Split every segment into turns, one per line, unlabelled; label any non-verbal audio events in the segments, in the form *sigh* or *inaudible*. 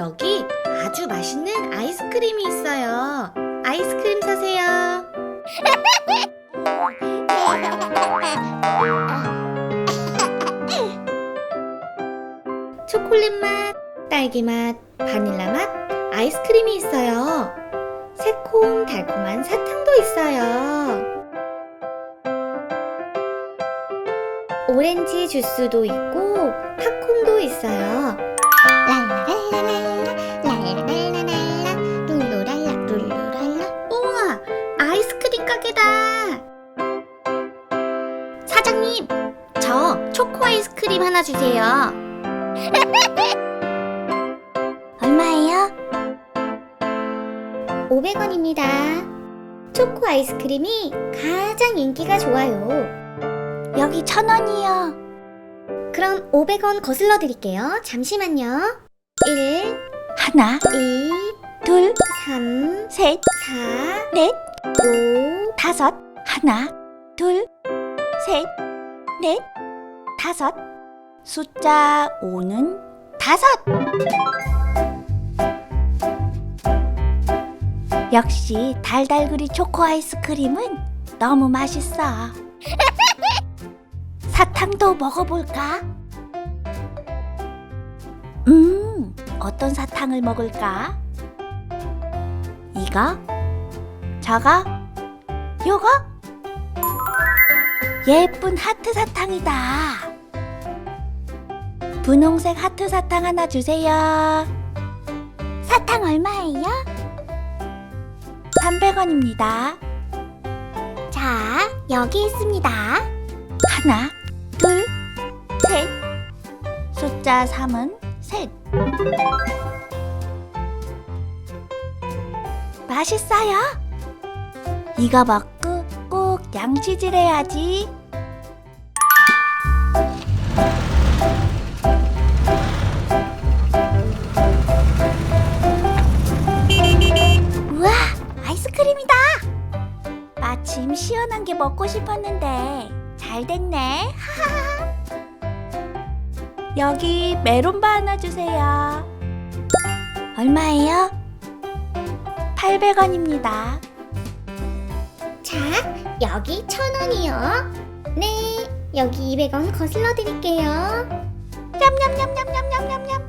여기 아주 맛있는 아이스크림이 있어요. 아이스크림 사세요. *laughs* 초콜릿 맛, 딸기 맛, 바닐라 맛, 아이스크림이 있어요. 새콤 달콤한 사탕도 있어요. 오렌지 주스도 있고 팝콘도 있어요. 랄라 사장님 저 초코 아이스크림 하나 주세요. *laughs* 얼마예요? 500원입니다. 초코 아이스크림이 가장 인기가 좋아요. 여기 천 원이요. 그럼 500원 거슬러 드릴게요. 잠시만요. 1,
하나,
2,
둘,
3,
셋, 다섯. 숫자 5는 다섯. 역시 달달구리 초코 아이스크림은 너무 맛있어. *laughs* 사탕도 먹어볼까? 음, 어떤 사탕을 먹을까? 이거? 저거? 요거? 예쁜 하트 사탕이다. 분홍색 하트 사탕 하나 주세요. 사탕 얼마예요? 300원입니다.
자, 여기 있습니다.
하나, 둘, 셋. 숫자 3은 셋. 맛있어요. 이거 먹고 꼭 양치질 해야지. 시원한 게 먹고 싶었는데 잘 됐네. 여기 메론바 하나 주세요. 얼마예요? 800원입니다.
자, 여기 천 원이요. 네, 여기 200원 거슬러 드릴게요.
냠냠냠냠냠냠냠냠.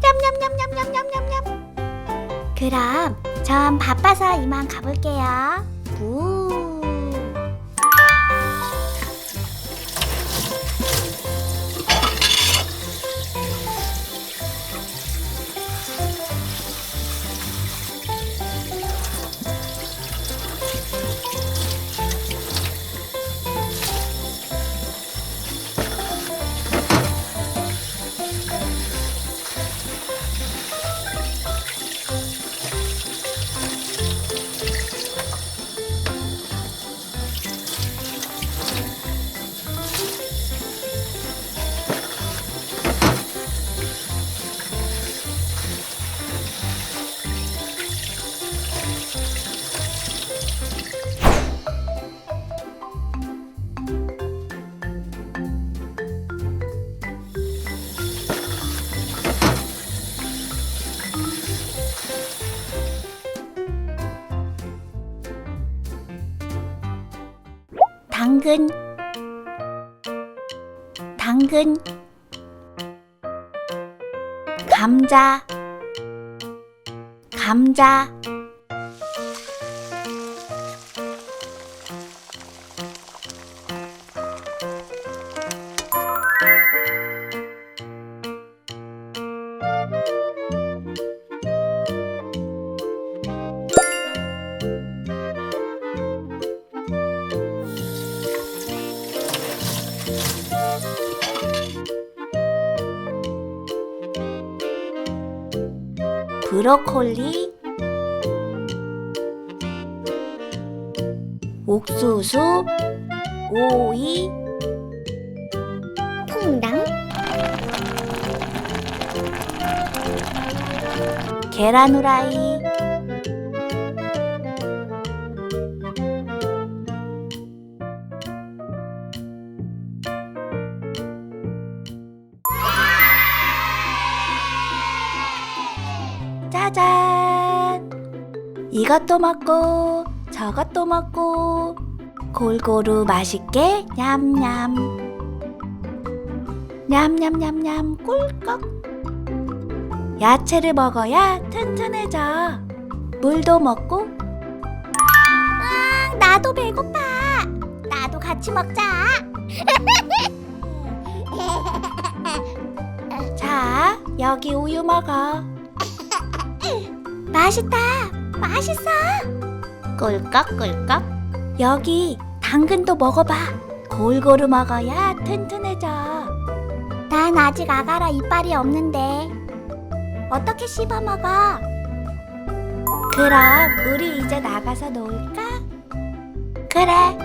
냠냠냠냠냠냠냠냠. 그럼 전 바빠서 이만 가볼게요. 부. 당근. 당근. 감자. 감자 브로콜리 옥수수 오이
퐁당,
계란 후라이 이것도 먹고 저것도 먹고 골고루 맛있게 냠냠 냠냠냠냠 꿀꺽 야채를 먹어야 튼튼해져 물도 먹고
아, 나도 배고파. 나도 같이 먹자.
자 여기 우유 먹어
맛있다. 맛있어.
꿀꺽꿀꺽 여기 당근도 먹어봐 골고루 먹어야 튼튼해져
난 아직 아가라 이빨이 없는데. 어떻게 씹어 먹어?
그럼 우리 이제 나가서 놀까? 그래